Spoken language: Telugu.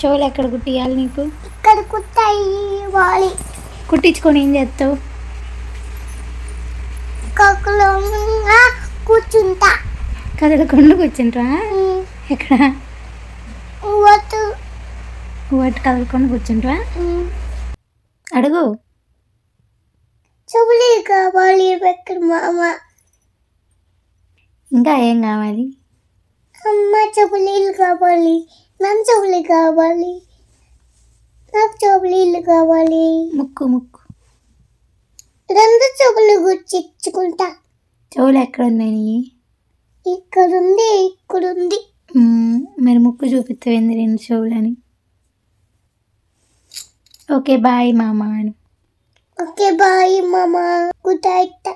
చెవులు ఎక్కడ కుట్టియాలి నీకు? ఇక్కడ కుట్టాయి వాలి. కుట్టించుకొని ఏం చేస్తావు? కూర్చుంటా. కదలకుండా కూర్చుంటా ఎక్కడ? వాటి కదలకుండా కూర్చుంటా అడుగు. చెవులే కావాలి ఎక్కడ మామ. ఇంకా ఏం కావాలి? అమ్మ చెవులీలు కావాలి. నాకు చెవులు కావాలి. నాకు చెవులీలు కావాలి. ముక్కు ముక్కు. రెండు చెవులు గుర్తించుకుంటా. చెవులు ఎక్కడ ఉన్నాయి నీ? ఇక్కడుంది ఇక్కడుంది. మ్మ్, మరి ముక్కు చూపిస్తావేంది రెండు చెవులని ఓకే బాయ్ మామ అని. ఓకే బాయ్ మామ. Good night.